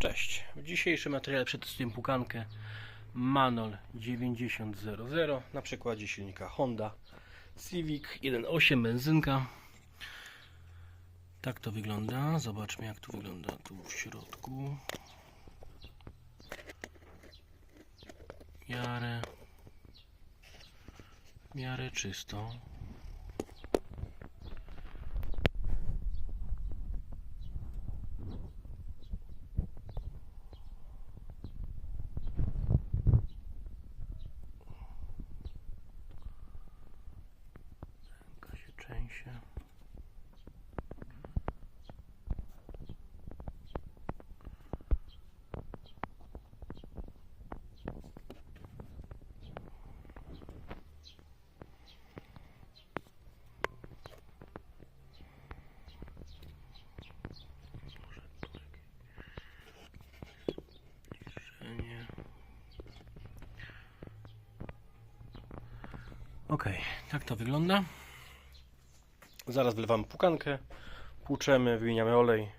Cześć. W dzisiejszym materiale przetestuję pukankę Manol 9000 na przykładzie silnika Honda Civic 1.8 benzynka. Tak to wygląda. Zobaczmy jak to wygląda tu w środku. W miarę, w miarę czysto. Ok, tak to wygląda. Zaraz wlewamy pukankę, płuczemy, wymieniamy olej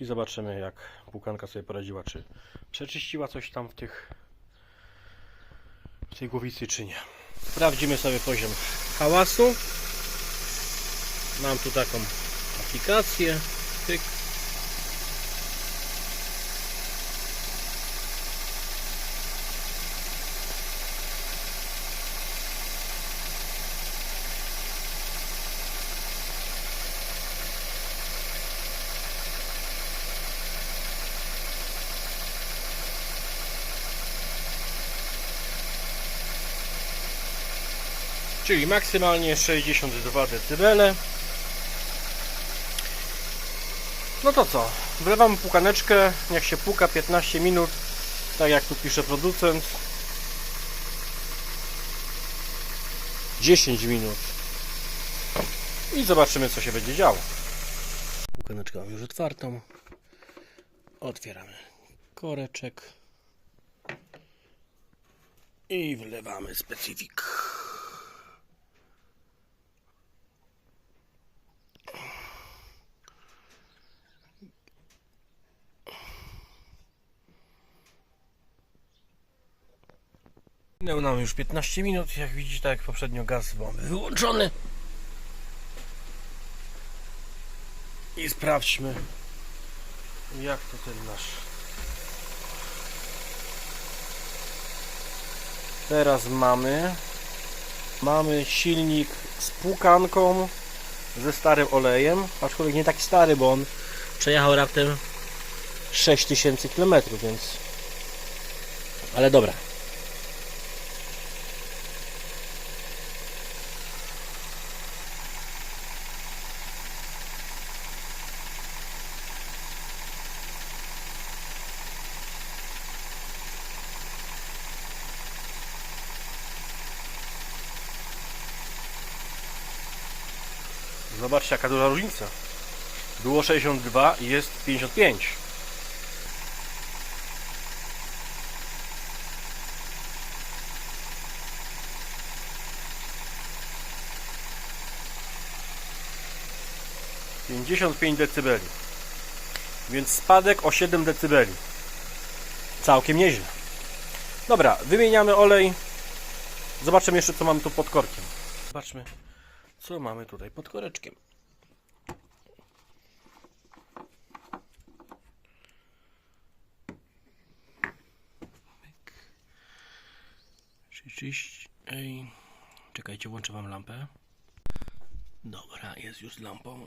i zobaczymy jak pukanka sobie poradziła, czy przeczyściła coś tam w tych w tej głowicy, czy nie. Sprawdzimy sobie poziom hałasu. Mam tu taką aplikację. Pyk. Czyli maksymalnie 62 dB. No to co? Wlewamy pukaneczkę, niech się puka 15 minut, tak jak tu pisze producent. 10 minut. I zobaczymy co się będzie działo. Pukaneczkę mam już otwartą. Otwieramy koreczek. I wlewamy specyfik. Minęło nam już 15 minut, jak widzicie, tak jak poprzednio gaz mamy wyłączony. I sprawdźmy, jak to ten nasz. Teraz mamy, mamy silnik z płukanką, ze starym olejem, aczkolwiek nie taki stary, bo on przejechał raptem 6000 km, więc... Ale dobra. Zobaczcie jaka duża różnica. Było 62 i jest 55. Pięćdziesiąt pięć decybeli. Więc spadek o 7 decybeli. Całkiem nieźle. Dobra, wymieniamy olej. Zobaczymy jeszcze co mamy tu pod korkiem. Zobaczmy co mamy tutaj pod koreczkiem. Ej. Czekajcie, włączę wam lampę. Dobra, jest już z lampą.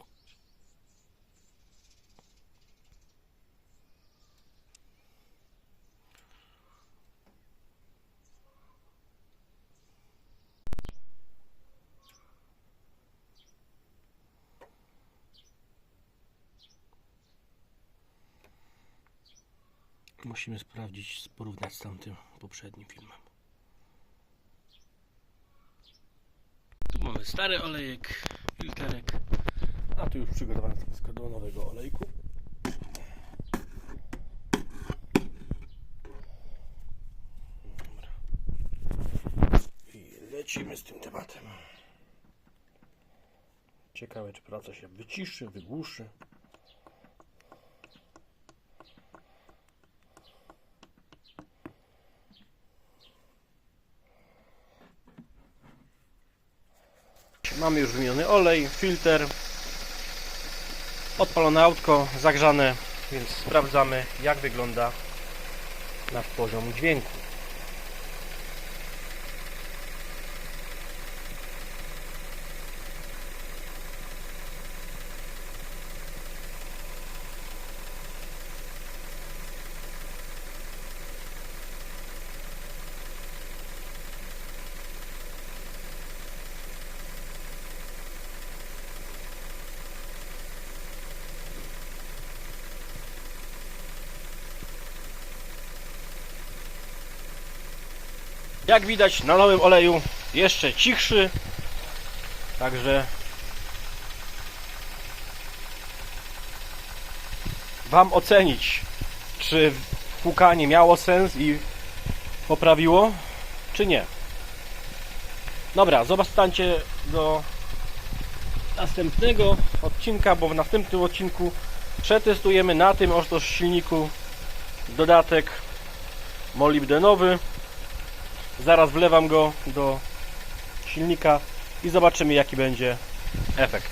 Musimy sprawdzić, porównać z tamtym poprzednim filmem. Tu mamy stary olejek, filterek, a tu już przygotowane stanowisko do nowego olejku. Dobra. I lecimy z tym tematem. Ciekawe, czy praca się wyciszy, wygłuszy. Mamy już wymieniony olej, filtr, odpalone autko, zagrzane, więc sprawdzamy jak wygląda nasz poziom dźwięku. Jak widać na nowym oleju jeszcze cichszy. Także Wam ocenić, czy płukanie miało sens i poprawiło, czy nie. Dobra, zobaczcie do następnego odcinka, bo w następnym odcinku przetestujemy na tym oto silniku dodatek molibdenowy. Zaraz wlewam go do silnika i zobaczymy jaki będzie efekt.